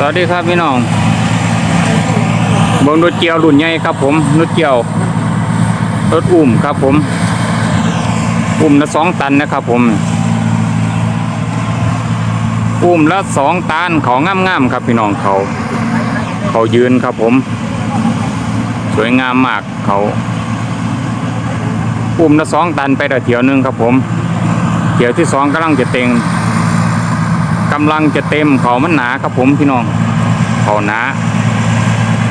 สวัสดีครับพี่น้องเบงรถเกียวรุ่นใหญ่ครับ ผมรถเกียวรถอุ้มครับ ผม อุ้มละสองตันนะครับ ผม อุ้มละสองตันเขางามๆครับ พี่น้องเขาเขายืนครับ ผม สวยงามมากเขาอุ้มละสองตันไปแต่เที่ยวหนึงครับ ผมเที่ยวที่สองกำลังจะเต็ง กำลังจะเต็มเขามันหนาครับผมพี่น้องเขาหนา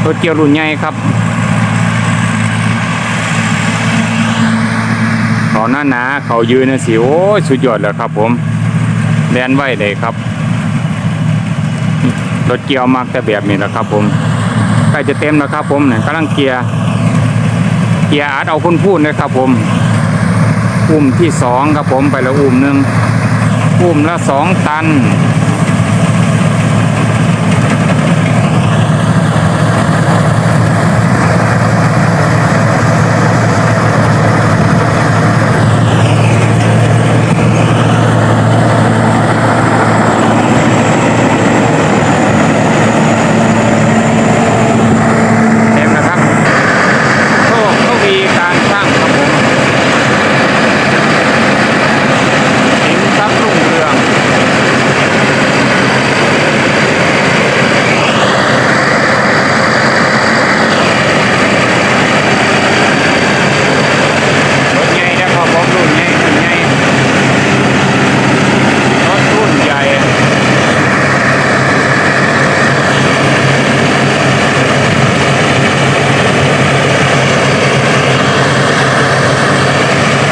รถเกียวรุ่นใหญ่ครับเขาหน้าหนาเขายืนนะสิโอ้ยสุดยอดเลยครับผมแดนไหวเลยครับรถเกียวมากแต่แบบนี้แหละครับผมใกล้จะเต็มแล้วครับผมเนี่ยกำลังเกียร์เกียร์อาจเอาคุณพูดนะครับผมอุ้มที่สองครับผมไปแล้วอุ้มหนึ่ง พุ่มละสองตัน เต็มนะครับโชคทวีการช่างครับผมสินทรัพย์รุ่งเรือง รถใหญ่นะครับผมรุ่นใหญ่รุ่นใหญ่รถรุ่นใหญ่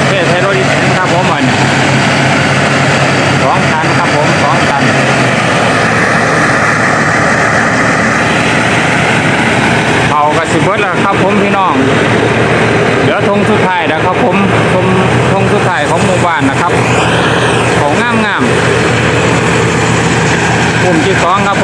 เทศไทยรถอีแตนครับผมมันสองตันครับผมสองตันเอากระสิบเบิดแล้วครับผมพี่น้อง เดี๋ยวธงสุดท้ายนะครับผมธงธงสุดท้ายของหมู่บ้านนะครับ ของงามงาม ๆ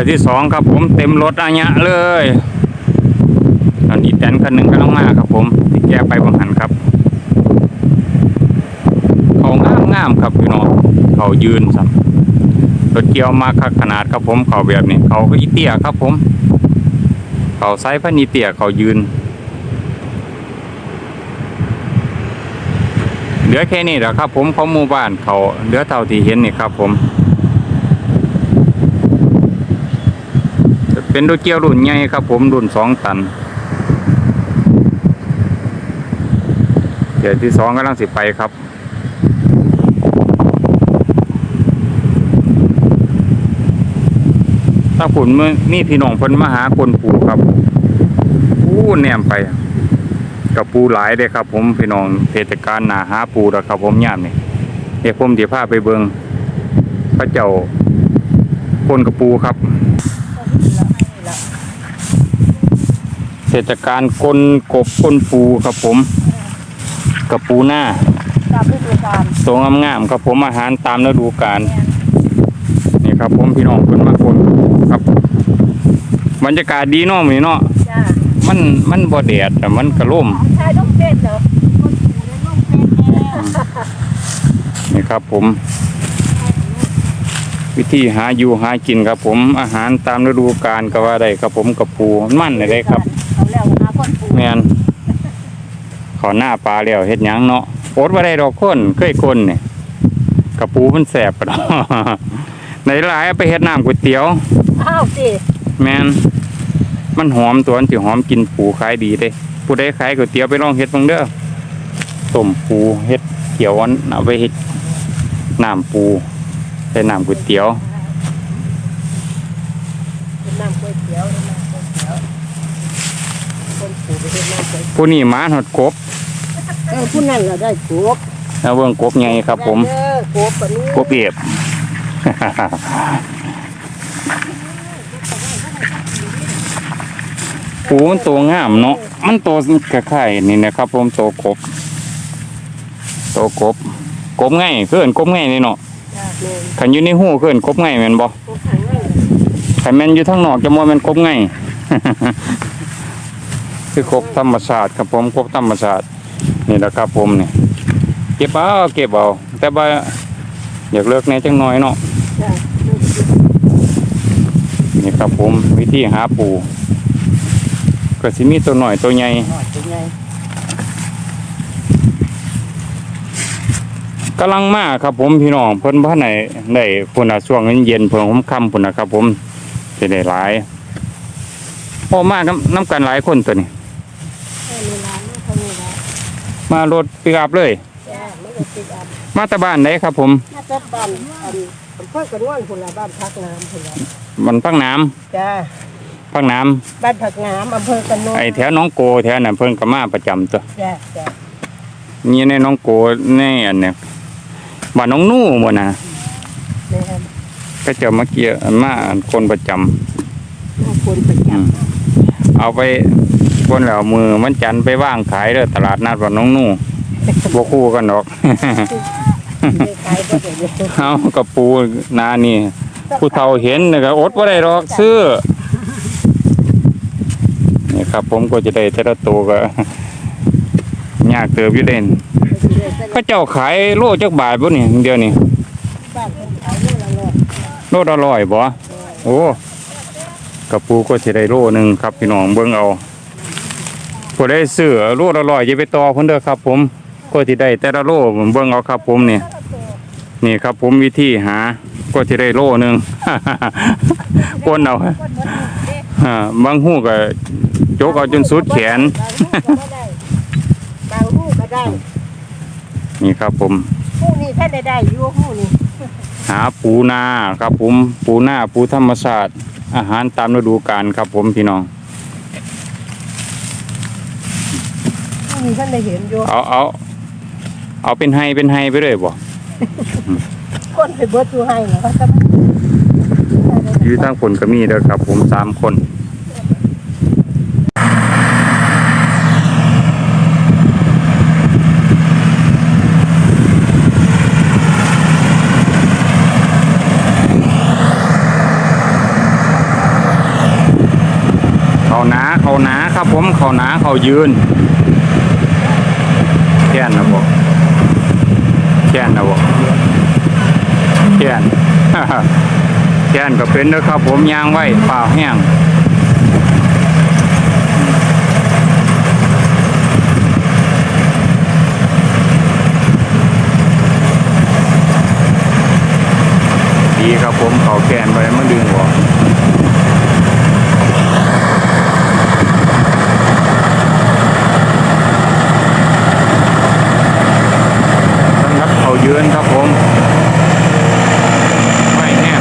ยวที่สองครับผมเต็มรถอัญะเลยตอนนี้แตนคันหนึ่งกำลังมาครับผมที่แกไปบังหันครับเขางามงามๆครับพี่น้องเขายืนสับรถเกี่ยวมาคักขนาดครับผมเขาแบบนี้เขาก็อีเตียครับผมเขาไซส์พันีเตียเขายืนเหลือแค่นี้แหละครับ ผมของหมู่บ้านเขาเหลือเท่าที่เห็นนี่ครับผม เป็นรถเกี่ยวรุ่นใหญ่ครับ ผมรุ่นสองตันเดี๋ยวที่สองกำลังสิไปครับถ้าผุนเมื่อนี่พี่น้องพนมาหาคนปูครับปูแนมไป กับปูหลายเลยครับ ผมพี่น้องเทศกาลหนาหาปูแล้วครับ ผมย่ามนี่เดี๋ยวผมเดี๋ยวพาไปเบิงพระเจ้าคนกับปูครับ เทศกาลกลกบกลปูครับผมกับปูหน้าตามฤดูกาลตัวงามๆครับผมอาหารตามฤดูกาลนี่ครับผมพี่น้องเพิ่นมาคนครับบรรยากาศดีเนาะมื้อนี้เนาะจ้ามันมันบ่แดดแต่มันก็ร่มชายต้องเป็นเหรอคนอยู่ในร่มเป็นแน่นี่ครับผม วิธีหาอยู่หากินครับผมอาหารตามฤดูกาลก็ว่าได้ครับผมกับปูมันได้ครับ แม่นขอหน้าปลาแล้วเฮ็ดหยังเนาะโอดบ่ได้ดอกคนเคยคนนี่กับปูมันแสบปะเนาะในหลายเอาไปเฮ็ดน้ำก๋วยเตี๋ยว อ้าวสิแมนมันหอมตัวมันสิหอมกินปูขายดีเด้ผู้ใดขายก๋วยเตี๋ยวไปลองเฮ็ดเบิ่งเด้อต้มปูเฮ็ดเขียวอันเอาไปเฮ็ดน้ำปูใส่น้ำก๋วยเตี๋ยว เป็นน้ำก๋วยเตี๋ยวน้ำก๋วยเตี๋ยวคนปลูกไปเป็นน้ำก๋วยเตี๋ยว ผู้นี้หมาหดกบเออผู้นั้นเราได้กบแล้วเบิ่งกบใหญ่ครับ ผมได้เด้อกบปะนู้กบเอียบ ปูมันตัวงามเนาะมันตัวคล้ายๆนี่นะครับ ผมตัวกบตัวกบกบง่ายเพื่อนกบง่ายนี่เนาะจ้าแม่นขันอยู่ในหูเพื่อนกบง่ายแม่นบ่กบขังไว้เลยขันแม่นอยู่ทางนอกจะมองแม่นกบง่าย คือกบธรรมชาสติครับผมกบธรรมชาสตินี่แหละครับผมเนี่ยเก็บเอาเก็บเอาแต่ว่าอยากเลิกแหน่จังน้อยเนาะนี่ครับผมวิธีหาปูก็สิมีตัวหน่อยตัวใหญ่กำลังมาครับผมพี่น้องเพิ่นบ้านไหนได้พุ่นน่ะช่วงเย็นเพิ่นผมค่ำพุ่นนะครับผมสิได้หลายพอมาน้ำน้ำกันหลายคนตัวนี้ แค่มีร้านไม่เขามีร้านมารถปิกอัพเลย จ้าไม่ได้ติดอันมาแตะบ้านไหนครับผมน่าจะบ้านอันอำเภอกระนวนพุ่นละบ้านพักน้ำพุ่นละมันพังน้ำจ้าพังน้ำบ้านผักน้ำอำเภอกระนวนไอแถวหน้องโกแถวนั้นเพิ่นก็มาประจำตัวจ้าจ้านี่ในหน้องโกในอันเนี้ยบ้านน้องนู่หมดนะแม่นก็จะมาเกี่ยวมาอันคนประจำเอาคนประจอืม เอาไปคนแล้วมือมันจันทร์ไปว่างขายเด้อตลาดนัดบ้านน้องนู่บ่คู่กันดอกำไม่ขายก็เดี๋ยวนี้เอากับปูนานี่ ผู้เฒ่าเห็นนี่ก็อดบ่ได้ดอกซื้อนี่ครับ ผมก็จะได้แต่ละตัวก็ยากเติบอยู่เด่นเขาเจ้าขายโลจักบาทบ่นี่เดียวนี่บ้านคนขายนี่ละเลยโลละร้อยบ่โอ้ กับปูก็สิได้โลหนึงครับพี่น้องเบิ่งเอาผู้ได้ซื้อโลละร้อยอย่าไปต่อเพิ่นเด้อครับ ผมก็สิได้แต่ละโลผมเบิ่งเอาครับผมนี่นี่ครับผมวิธีหา ก็สิได้โลหนึงปนเอาอ่าบางหูก็โจกเอาจนสุดแขนบางหูก็ได้นี่ครับผมหูนี่ถ้าได้ได้อยู่หูนี่หาปูนาครับผมปูนาปูธรรมชาติ อาหารตามฤดูกาลครับผมพี่น้องหูนี่ท่านได้เห็นอยู่เอาเอาเอาเป็นไฮเป็นไฮไปเลยบ่คนไปเบิดอยู่ให้เหรอเขาจะไม่อยู่ทางผลก็มีเด้อครับผมสามคน เขาหนาเขาหนาครับผมเขาหนาเขายืนแค่นนะบอกแค่นนะบอกแค่นแค่นก็เป็นนะครับ ผมยางไว้เปล่าแห้งดีครับผมเขาแค่นไปมันดึงหัวำหรับเขา ยืนครับผมแห้ง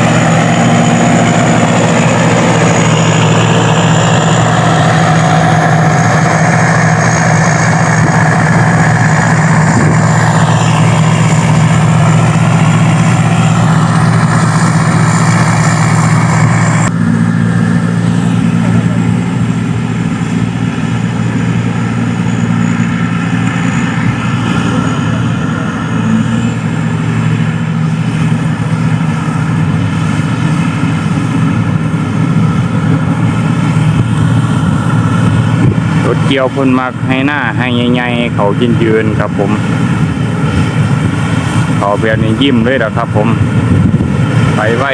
รถ เกี่ยวเพ่นมักให้หน้าให้ใหญ่ๆเขายืนยืนครับผม เขาแบบนี้ยิ้มเลยนะครับผม ไปไว้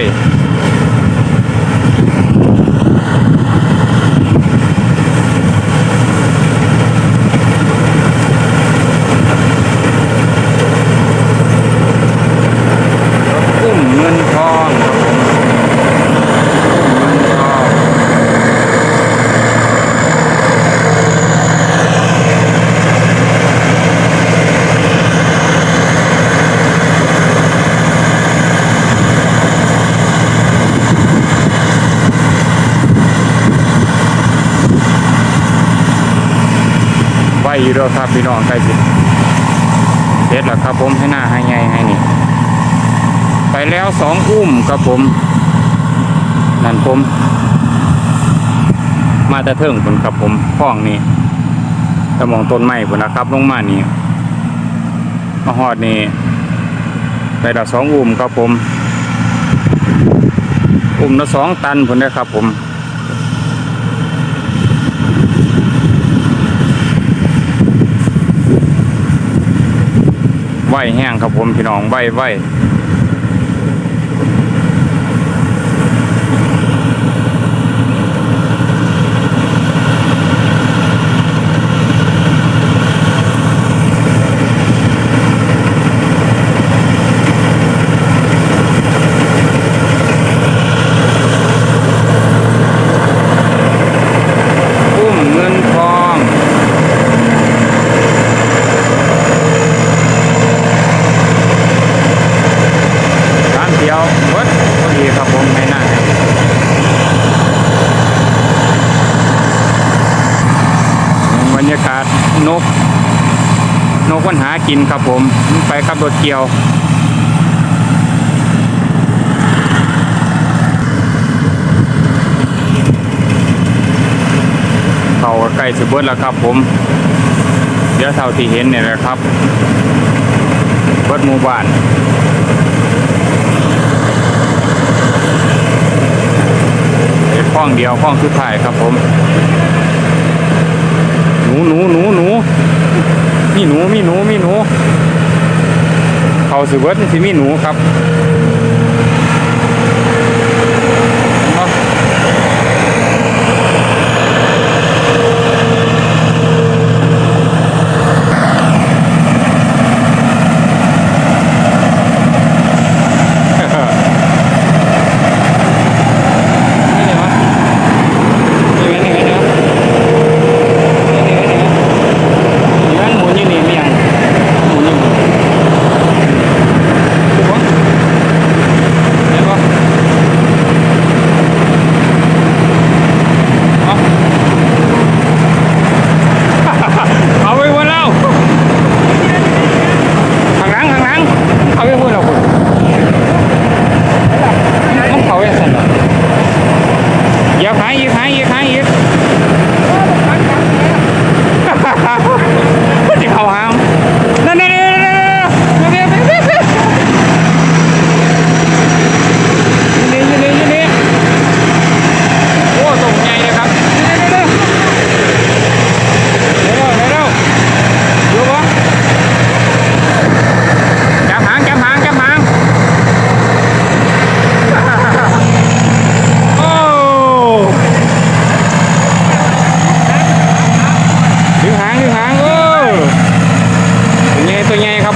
อุ้มเงินทองครับผมอุ้มเงินทอง ไว้ อยู่แล้วยครับพี่น้องใกล้สิเสร็จแล้วครับผมให้หน้าให้ไงให้นี่ ไปแล้วสองอุ้มครับผม นั่นผม มาต่เทิงผลครับผมห้องนี่ตะมองต้นไม้ผลนะครับลงมานี่มาหอดนี่ไปละสองอุ้มครับผม อุ้มละสองตันผลนะครับผม ไหวแห้งครับผมพี่น้องไหวไหวอุ้มเงินทอง ร้านเดียวเบิดพอดีครับผมในหน้าให้บรรยากาศ นก นกมันหากินครับผม ไปกับรถเกี่ยว เขาใกล้สิเบิดแล้วครับผม เดี๋ยวเท่าที่เห็นเนี่ยแหละครับเบิดหมู่บ้านเป็นข้องเดียวข้องสุดท้ายครับผม หนูหนูหนูหนู หนูมีหนูมีหนูเขาสือเวิร์ดนี่มีหนูครับเนาะนี่ไงวะนี่ไงนี่ไงเนาะนี่ไงนี่ไงนี่มันหมุนอยู่นี่ไม่ยังหมุนอยู่นี่ถูกปะ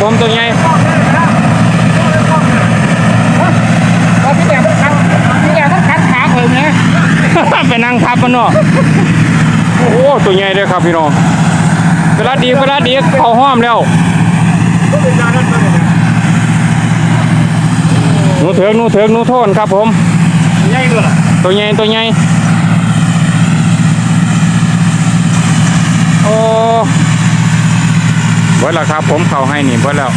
ผมตัวใหญ่ ตอนที่แดดมันคันที่แดดมันคันขาเลยไง ไปนั่งทับมันเนาะโอ้โหตัวใหญ่เลยครับพี่น้องเวลาดีเวลาดีเขาห้อมแล้ว หนูเถิงหนูเถิงหนูโทนครับผม ใหญ่เลยตัวใหญ่ตัวใหญ่โอ้เบิดแล้วครับผมเขาให้นี่เบิดแล้ว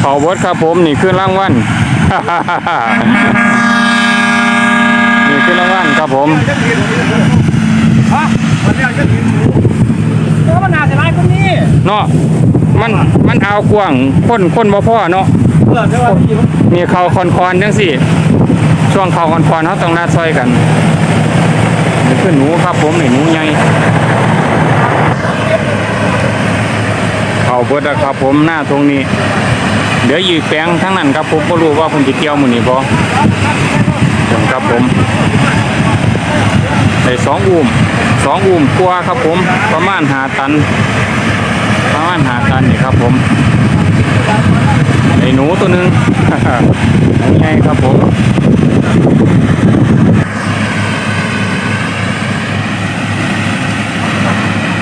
เขาเบิดครับผมนี่คือรางวัลนี่คือรางวัลครับผมฮะมันเรียกจะกินหมูเออมันน่าจะร้ายคนนี้ เนาะมันมันเอากว้างคนคนบ่พ่อเนาะเออแต่ว่าพี่มันมีเขาคอนคอนๆจังสี่ ช่วงเขาคอนคอนๆเขาต้องนัดซอยกันนี่คือหนูครับผมนี่หนูใหญ่เขาเบิดแล้วครับผมหน้าตรงนี้ เดี๋ยวยีกแปลงทั้งนั้นครับผมก็รู้ว่าคุณจะเกี่ยวมือนี้บ่ครับผมได้สองอุ้มสองอุ้มกว่าครับผมประมาณหาตันประ มาณหาตันนี่ครับผมไอ้หนูตัวหนึงหนูใหญ่ครับผม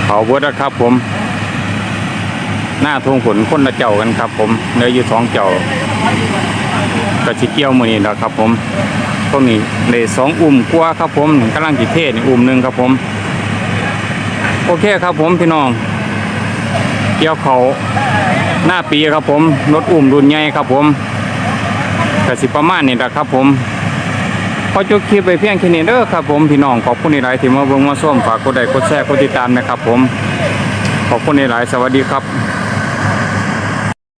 เขาเบิดแล้วครับผม หน้าทวงผลคนละเจ้ากันครับ ผมเนื้ออยู่สองเจ้ากระชิเกี้ยวมือนี่แหละครับ ผมตัวนี้เลยสองอุ่มกว่าครับผมกำลังจิเทศอุ่มหนึ่งครับผม โอเคครับผมพี่น้อง เกี่ยวเขาหน้าปีครับผมรถอุ้มรุ่นใหญ่ครับผมกสิประมาณนี่แหละครับผมพอจบคลิปไปเพียงแค่นี้เด้อครับผมพี่น้องขอบคุณในหลายที่มาเบิ่งมาส้มฝากกดไลค์กดแชร์กดติดตามนะครับผมขอบคุณในหลายสวัสดีครับ